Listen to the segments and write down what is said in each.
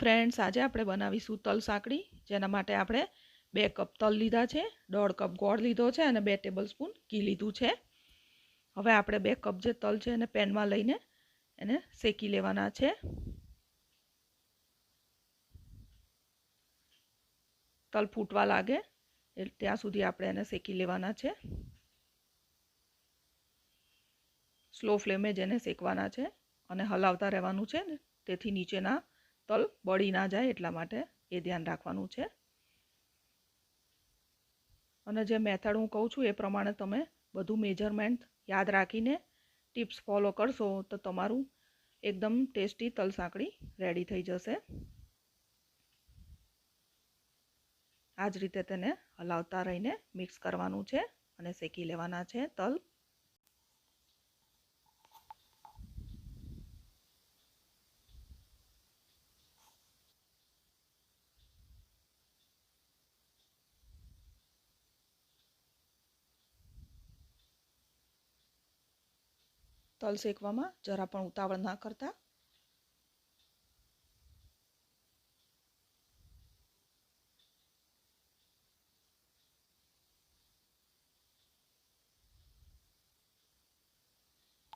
Friends આજે આપણે બનાવીશું તલ સાંકળી, જેના માટે આપણે બે કપ તલ લીધા છે, દોઢ કપ ગોળ લીધો છે અને બે ટેબલ સ્પૂન ઘી લીધું છે. હવે આપણે બે કપ જે તલ છે એને પેનમાં લઈને એને શેકી લેવાના છે. તલ ફૂટવા લાગે ત્યાં સુધી આપણે એને શેકી લેવાના છે. સ્લો ફ્લેમે જ એને શેકવાના છે અને હલાવતા રહેવાનું છે તેથી નીચેના તલ બળી ના જાય એટલા માટે એ ધ્યાન રાખવાનું છે. અને જે મેથડ હું કહું છું એ પ્રમાણે તમે બધું મેજરમેન્ટ યાદ રાખીને ટિપ્સ ફોલો કરશો તો તમારું એકદમ ટેસ્ટી તલ સાંકળી રેડી થઈ જશે. આ જ રીતે તેને હલાવતા રહીને મિક્સ કરવાનું છે અને શેકી લેવાના છે તલ. તલ શેકવામાં જરા પણ ઉતાવળ ના કરતા.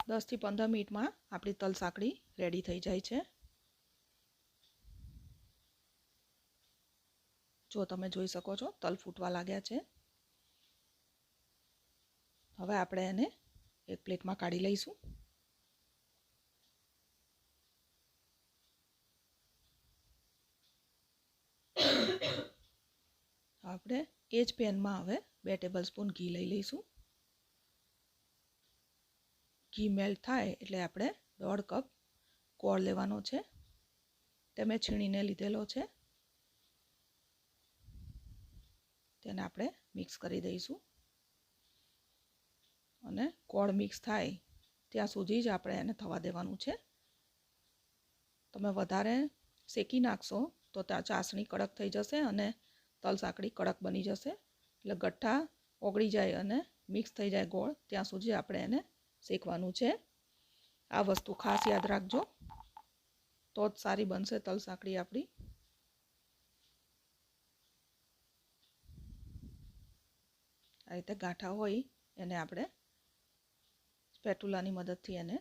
દસથી પંદર મિનિટમાં આપણી તલ સાંકળી રેડી થઈ જાય છે. જો તમે જોઈ શકો છો, તલ ફૂટવા લાગ્યા છે. હવે આપણે એને એક પ્લેટમાં કાઢી લઈશું. આપણે એ જ પેનમાં હવે બે ટેબલ સ્પૂન ઘી લઈ લઈશું. ઘી મેલ્ટ થાય એટલે આપણે દોઢ કપ કોળ લેવાનો છે. તે મેં છીણીને લીધેલો છે. તેને આપણે મિક્સ કરી દઈશું. અને ગોળ મિક્સ થાય ત્યાં સુધી જ આપણે એને થવા દેવાનું છે. તમે વધારે શેકી નાખશો તો ત્યાં ચાસણી કડક થઈ જશે અને તલ સાંકળી કડક બની જશે. એટલે ગઠ્ઠા ઓગળી જાય અને મિક્સ થઈ જાય ગોળ ત્યાં સુધી આપણે એને શેકવાનું છે. આ વસ્તુ ખાસ યાદ રાખજો. તો જ સારી બનશે તલ સાંકળી આપણી. આ રીતે ગાંઠા હોય એને આપણે સ્પેટુલાની મદદથી એને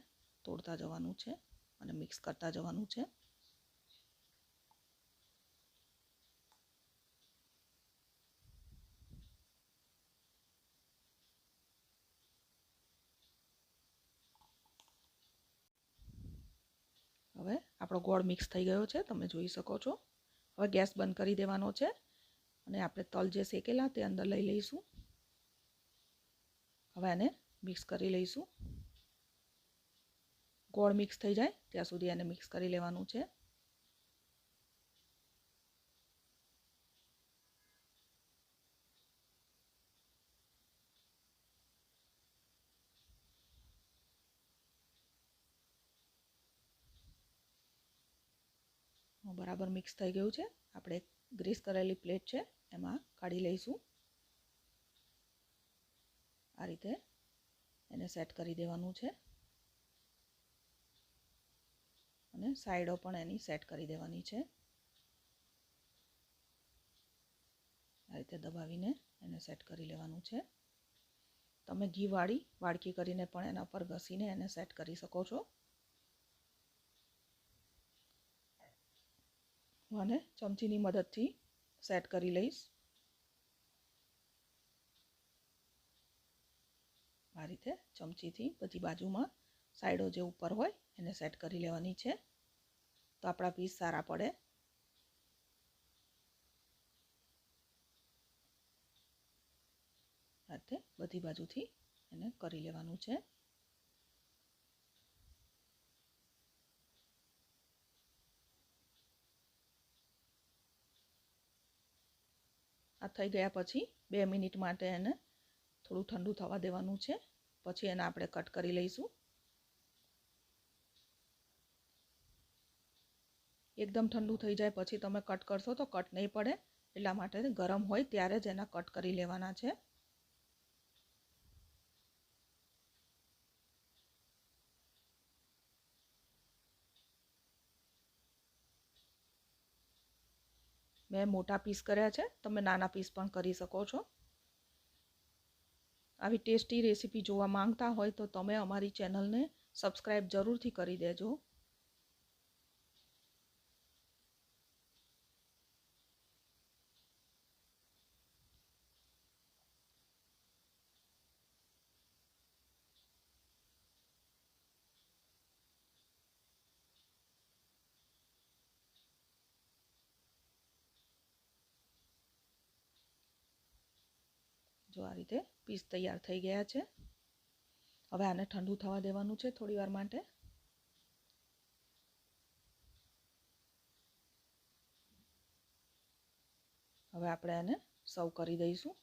તોડતા જવાનું છે અને મિક્સ કરતા જવાનું છે. હવે આપણો ગોળ મિક્સ થઈ ગયો છે, તમે જોઈ શકો છો. હવે ગેસ બંધ કરી દેવાનો છે અને આપણે તલ જે શેકેલા તે અંદર લઈ લઈશું. હવે એને મિક્સ કરી લઈશું. ગોળ મિક્સ થઈ જાય ત્યાં સુધી એને મિક્સ કરી લેવાનું છે. બરાબર મિક્સ થઈ ગયું છે. આપણે ગ્રીસ કરેલી પ્લેટ છે, એમાં કાઢી લઈશું. આ રીતે એને સેટ કરી દેવાનું છે. અને સાઈડો પણ એની સેટ કરી દેવાની છે. આ રીતે દબાવીને એને સેટ કરી લેવાનું છે. તમે ઘીવાળી વાડકી કરીને પણ એના પર ઘસીને એને સેટ કરી શકો છો. હું આને ચમચીની મદદથી સેટ કરી લઈશ. આ રીતે ચમચીથી બધી બાજુમાં સાઈડો જે ઉપર હોય એને સેટ કરી લેવાની છે. તો આપણા પીસ સારા પડે. આ રીતે બધી બાજુથી એને કરી લેવાનું છે. આ થઈ ગયા પછી બે મિનિટ માટે એને થોડું ઠંડુ થવા દેવાનું છે. પછી એને આપણે કટ કરી લઈશું. એકદમ ઠંડુ થઈ જાય પછી તમે કટ કરશો તો કટ નહીં પડે. એટલા માટે ગરમ હોય ત્યારે જ એના કટ કરી લેવાના છે. મેં મોટા પીસ કર્યા છે. તમે નાના પીસ પણ કરી શકો છો. આવી ટેસ્ટી રેસીપી જોવા માંગતા હોય તો તમે અમારી ચેનલને સબસ્ક્રાઈબ જરૂરથી કરી દેજો. જો આ રીતે પીસ તૈયાર થઈ ગયા છે. હવે આને ઠંડુ થવા દેવાનું છે થોડી વાર માટે. હવે આપણે આને સર્વ કરી દઈશું.